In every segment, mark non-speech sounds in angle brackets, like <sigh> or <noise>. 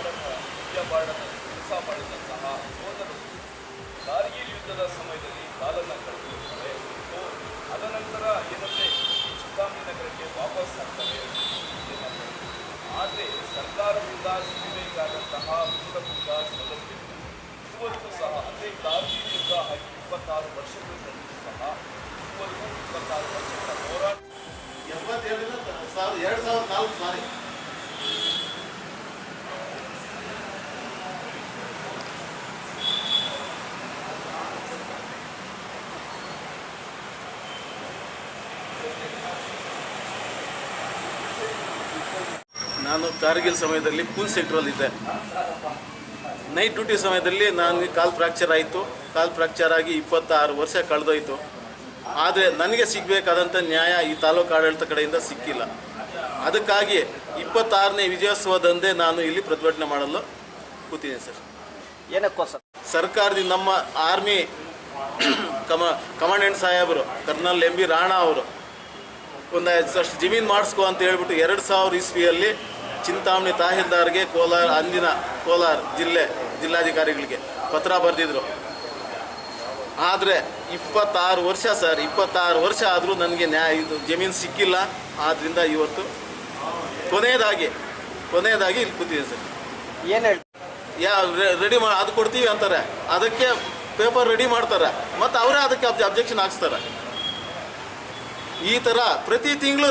ಬಾರ್ಡರ್ನಲ್ಲಿ ಕೆಲಸ ಮಾಡಿದಂತಹ ಯೋಧರು ಕಾರ್ಗಿಲ್ ಯುದ್ಧದ ಸಮಯದಲ್ಲಿ ಕಾಲನ್ನು ಕಳೆದಿರುತ್ತಾರೆ ಸೊ ಅದನಂತರ ಏನಂದರೆ ಈ ಚಿಂತಾಮಣಿ ನಗರಕ್ಕೆ ವಾಪಸ್ ಆಗ್ತಾರೆ. ಆದರೆ ಸರ್ಕಾರದಿಂದ ಸಿಗಬೇಕಾದಂತಹ ಮೂಲಭೂತ ಸೌಲಭ್ಯಗಳು ಇವತ್ತು ಸಹ ಅಂದರೆ ಕಾರ್ಗಿಲ್ ಯುದ್ಧ ಆಗಿ ಇಪ್ಪತ್ತಾರು ವರ್ಷಗಳು ಕಳೆದರೂ ಸಹ ಇವತ್ತು ಇಪ್ಪತ್ತಾರು ವರ್ಷಗಳ ಹೋರಾಟ ಎಂಬತ್ತೇಳರಿಂದ ಸಾವಿರದ ಎರಡು ಸಾವಿರದ ನಾಲ್ಕು ಸಾರಿ ನಾನು ಕಾರ್ಗಿಲ್ ಸಮಯದಲ್ಲಿ ಕೂಲ್ ಸೆಕ್ಟ್ರಲ್ಲಿದ್ದೆ ನೈಟ್ ಡ್ಯೂಟಿ ಸಮಯದಲ್ಲಿ ನನಗೆ ಕಾಲ್ ಫ್ರ್ಯಾಕ್ಚರ್ ಆಯಿತು. ಕಾಲ್ ಫ್ರ್ಯಾಕ್ಚರ್ ಆಗಿ ಇಪ್ಪತ್ತಾರು ವರ್ಷ ಕಳೆದೋಯ್ತು. ಆದರೆ ನನಗೆ ಸಿಗಬೇಕಾದಂಥ ನ್ಯಾಯ ಈ ತಾಲೂಕು ಆಡಳಿತ ಕಡೆಯಿಂದ ಸಿಕ್ಕಿಲ್ಲ. ಅದಕ್ಕಾಗಿ ಇಪ್ಪತ್ತಾರನೇ ವಿಜಯೋತ್ಸವದಂದೇ ನಾನು ಇಲ್ಲಿ ಪ್ರತಿಭಟನೆ ಮಾಡಲು ಕೂತಿದ್ದೀನಿ ಸರ್. ಏನಕ್ಕೋಸ್ಕರ ಸರ್ಕಾರದಿಂದ ನಮ್ಮ ಆರ್ಮಿ ಕಮ ಕಮಾಂಡೆಂಟ್ ಸಾಹೇಬರು ಕರ್ನಲ್ ಎಂ ಬಿ ರಾಣಾ ಅವರು ಒಂದು ಜಮೀನು ಮಾಡಿಸ್ಕೊ ಅಂತ ಹೇಳ್ಬಿಟ್ಟು ಎರಡು ಸಾವಿರ ಇಸ್ವಿಯಲ್ಲಿ ಚಿಂತಾಮಣಿ ತಹಸೀಲ್ದಾರ್ಗೆ ಕೋಲಾರ ಅಂದಿನ ಕೋಲಾರ ಜಿಲ್ಲೆ ಜಿಲ್ಲಾಧಿಕಾರಿಗಳಿಗೆ ಪತ್ರ ಬರೆದಿದ್ರು. ಆದರೆ ಇಪ್ಪತ್ತಾರು ವರ್ಷ ಸರ್ ಇಪ್ಪತ್ತಾರು ವರ್ಷ ಆದರೂ ನನಗೆ ನ್ಯಾಯ ಇದು ಜಮೀನು ಸಿಕ್ಕಿಲ್ಲ. ಆದ್ದರಿಂದ ಇವತ್ತು ಕೊನೆಯದಾಗಿ ಕೊನೆಯದಾಗಿ ಇಲ್ಲಿ ಕೂತಿದ್ದೀನಿ ಸರ್. ಏನು ಹೇಳಿ ಯಾ ರೆಡಿ ಮಾಡಿ ಅದು ಕೊಡ್ತೀವಿ ಅಂತಾರೆ. ಅದಕ್ಕೆ ಪೇಪರ್ ರೆಡಿ ಮಾಡ್ತಾರೆ. ಮತ್ತು ಅವರೇ ಅದಕ್ಕೆ ಅಬ್ಜೆಕ್ಷನ್ ಹಾಕ್ಸ್ತಾರೆ. ಈ ಥರ ಪ್ರತಿ ತಿಂಗಳು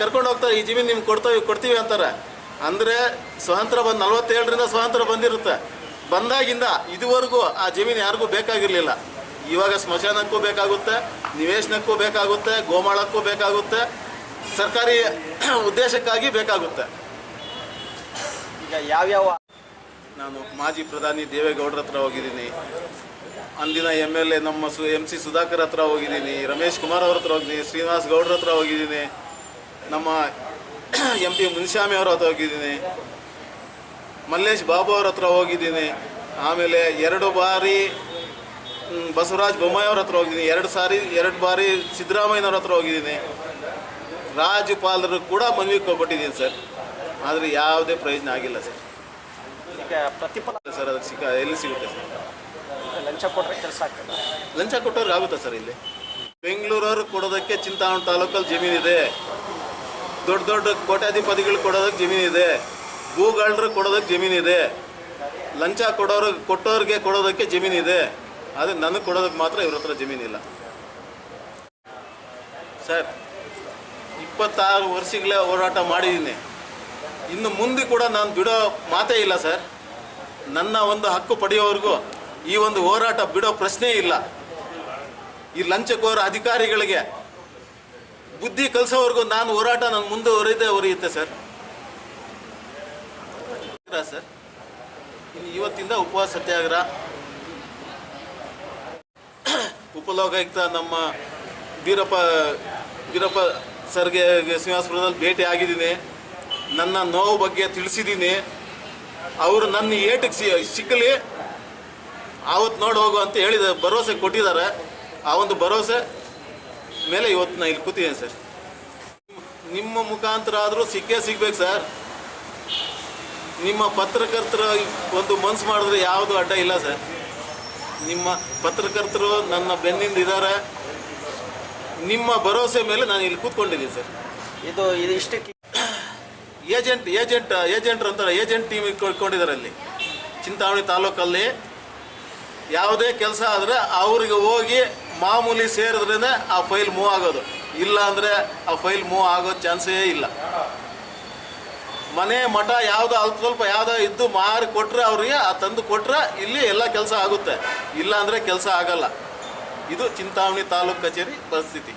ಕರ್ಕೊಂಡು ಹೋಗ್ತಾರೆ ಈ ಜಮೀನು ನಿಮ್ಗೆ ಕೊಡ್ತೀವಿ ಕೊಡ್ತೀವಿ ಅಂತಾರೆ. ಅಂದರೆ ಸ್ವಾತಂತ್ರ್ಯ ಬಂದು ನಲ್ವತ್ತೇಳರಿಂದ ಸ್ವಾತಂತ್ರ್ಯ ಬಂದಿರುತ್ತೆ. ಬಂದಾಗಿಂದ ಇದುವರೆಗೂ ಆ ಜಮೀನು ಯಾರಿಗೂ ಬೇಕಾಗಿರಲಿಲ್ಲ. ಇವಾಗ ಸ್ಮಶಾನಕ್ಕೂ ಬೇಕಾಗುತ್ತೆ ನಿವೇಶನಕ್ಕೂ ಬೇಕಾಗುತ್ತೆ ಗೋಮಾಳಕ್ಕೂ ಬೇಕಾಗುತ್ತೆ ಸರ್ಕಾರಿ <clears throat> ಉದ್ದೇಶಕ್ಕಾಗಿ ಬೇಕಾಗುತ್ತೆ. ಈಗ ಯಾವ್ಯಾವ ನಾನು ಮಾಜಿ ಪ್ರಧಾನಿ ದೇವೇಗೌಡರ ಹತ್ರ ಹೋಗಿದ್ದೀನಿ. ಅಂದಿನ ಎಂ ಎಲ್ ಎ ನಮ್ಮ ಸು ಎಂ ಸಿ ಸುಧಾಕರ್ ಹತ್ರ ಹೋಗಿದ್ದೀನಿ ರಮೇಶ್ ಕುಮಾರ್ ಅವ್ರ ಹತ್ರ ಹೋಗಿದ್ದೀನಿ ಶ್ರೀನಿವಾಸ್ ಗೌಡ್ರ ಹತ್ರ ಹೋಗಿದ್ದೀನಿ ನಮ್ಮ <coughs> ಎಂ ಪಿ ಮುನಿಸ್ವಾಮಿ ಅವ್ರ ಹತ್ರ ಹೋಗಿದ್ದೀನಿ ಮಲ್ಲೇಶ್ ಬಾಬು ಅವ್ರ ಹತ್ರ ಹೋಗಿದ್ದೀನಿ ಆಮೇಲೆ ಎರಡು ಬಾರಿ ಬಸವರಾಜ್ ಬೊಮ್ಮಾಯಿ ಅವ್ರ ಹತ್ರ ಹೋಗಿದ್ದೀನಿ ಎರಡು ಸಾರಿ ಎರಡು ಬಾರಿ ಸಿದ್ದರಾಮಯ್ಯನವ್ರ ಹತ್ರ ಹೋಗಿದ್ದೀನಿ. ರಾಜ್ಯಪಾಲರು ಕೂಡ ಮನವಿ ಕೊಟ್ಬಿಟ್ಟಿದ್ದೀನಿ ಸರ್ ಆದರೆ ಯಾವುದೇ ಪ್ರಯೋಜನ ಆಗಿಲ್ಲ ಸರ್. ಪ್ರತಿಫಲ ಸರ್ ಅದಕ್ಕೆ ಸಿಕ್ಕ ಎಲ್ಲಿ ಸಿಗುತ್ತೆ ಸರ್? ಲಂಚ ಕೊಟ್ಟರೆ ಕೆಲಸ ಆಗ್ತದೆ. ಲಂಚ ಕೊಟ್ಟವ್ರಿಗೆ ಆಗುತ್ತಾ ಸರ್ ಇಲ್ಲಿ? ಬೆಂಗಳೂರವ್ರು ಕೊಡೋದಕ್ಕೆ ಚಿಂತಾಮಣಿ ತಾಲೂಕಲ್ಲಿ ಜಮೀನಿದೆ ದೊಡ್ಡ ದೊಡ್ಡ ಕೋಟ್ಯಾಧಿಪತಿಗಳು ಕೊಡೋದಕ್ಕೆ ಜಮೀನಿದೆ ಭೂಗಳರು ಕೊಡೋದಕ್ಕೆ ಜಮೀನಿದೆ ಲಂಚ ಕೊಡೋರು ಕೊಟ್ಟೋರಿಗೆ ಕೊಡೋದಕ್ಕೆ ಜಮೀನಿದೆ ಆದರೆ ನನಗೆ ಕೊಡೋದಕ್ಕೆ ಮಾತ್ರ ಇವ್ರ ಹತ್ರ ಜಮೀನಿಲ್ಲ ಸರ್, ಇಪ್ಪತ್ತಾರು ವರ್ಷಗಳೇ ಹೋರಾಟ ಮಾಡಿದ್ದೀನಿ. ಇನ್ನು ಮುಂದೆ ಕೂಡ ನಾನು ಬಿಡೋ ಮಾತೇ ಇಲ್ಲ ಸರ್. ನನ್ನ ಒಂದು ಹಕ್ಕು ಪಡೆಯೋವರೆಗೂ ಈ ಒಂದು ಹೋರಾಟ ಬಿಡೋ ಪ್ರಶ್ನೆ ಇಲ್ಲ. ಈ ಲಂಚಕೋರ ಅಧಿಕಾರಿಗಳಿಗೆ ಬುದ್ಧಿ ಕಲಿಸೋವರೆಗೂ ನಾನು ಹೋರಾಟ ನಾನು ಮುಂದುವರಿದೇ ಹೊರೆಯುತ್ತೆ ಸರ್. ಸರ್? ಇವತ್ತಿಂದ ಉಪವಾಸ ಸತ್ಯಾಗ್ರಹ ಉಪಲೋಕಾಯುಕ್ತ ನಮ್ಮ ವೀರಪ್ಪ ವೀರಪ್ಪ ಸರ್ಗೆ ಶ್ರೀನಿವಾಸಪುರದಲ್ಲಿ ಭೇಟಿ ಆಗಿದ್ದೀನಿ. ನನ್ನ ನೋವು ಬಗ್ಗೆ ತಿಳಿಸಿದ್ದೀನಿ. ಅವರು ನನ್ನ ಏಟಿಗೆ ಸಿಕ್ಕಲಿ ಆವತ್ತು ನೋಡಿ ಹೋಗು ಅಂತ ಹೇಳಿದ ಭರವಸೆ ಕೊಟ್ಟಿದ್ದಾರೆ. ಆ ಒಂದು ಭರವಸೆ ಮೇಲೆ ಇವತ್ತು ನಾನು ಇಲ್ಲಿ ಕೂತಿದ್ದೇನೆ ಸರ್. ನಿಮ್ಮ ಮುಖಾಂತರ ಆದರೂ ಸಿಕ್ಕೇ ಸಿಗ್ಬೇಕು ಸರ್. ನಿಮ್ಮ ಪತ್ರಕರ್ತರ ಒಂದು ಮನ್ಸು ಮಾಡಿದ್ರೆ ಯಾವುದು ಅಡ್ಡ ಇಲ್ಲ ಸರ್. ನಿಮ್ಮ ಪತ್ರಕರ್ತರು ನನ್ನ ಬೆನ್ನಿಂದ ಇದ್ದಾರೆ. ನಿಮ್ಮ ಭರವಸೆ ಮೇಲೆ ನಾನು ಇಲ್ಲಿ ಕೂತ್ಕೊಂಡಿದ್ದೀನಿ ಸರ್. ಇದು ಇದು ಇಷ್ಟಕ್ಕೆ ಏಜೆಂಟ್ ಏಜೆಂಟ್ ಏಜೆಂಟ್ರು ಅಂತಾರೆ. ಏಜೆಂಟ್ ಟೀಮ್ ಇಟ್ಕೊಂಡಿದ್ದಾರೆ ಅಲ್ಲಿ. ಚಿಂತಾಮಣಿ ತಾಲೂಕಲ್ಲಿ. ಯಾವುದೇ ಕೆಲಸ ಆದರೆ ಅವ್ರಿಗೆ ಹೋಗಿ ಮಾಮೂಲಿ ಸೇರಿದ್ರೇ ಆ ಫೈಲ್ ಮೂವ್ ಆಗೋದು. ಇಲ್ಲ ಅಂದರೆ ಆ ಫೈಲ್ ಮೂವ್ ಆಗೋ ಚಾನ್ಸೇ ಇಲ್ಲ. ಮನೆ ಮಠ ಯಾವುದೋ ಅಲ್ಪ ಸ್ವಲ್ಪ ಯಾವುದೋ ಇದ್ದು ಮಾರಿ ಕೊಟ್ಟರೆ ಅವರಿಗೆ, ಆ ತಂದು ಕೊಟ್ಟರೆ ಇಲ್ಲಿ ಎಲ್ಲ ಕೆಲಸ ಆಗುತ್ತೆ. ಇಲ್ಲ ಅಂದರೆ ಕೆಲಸ ಆಗಲ್ಲ. ಇದು ಚಿಂತಾಮಣಿ ತಾಲೂಕು ಕಚೇರಿ ಪರಿಸ್ಥಿತಿ.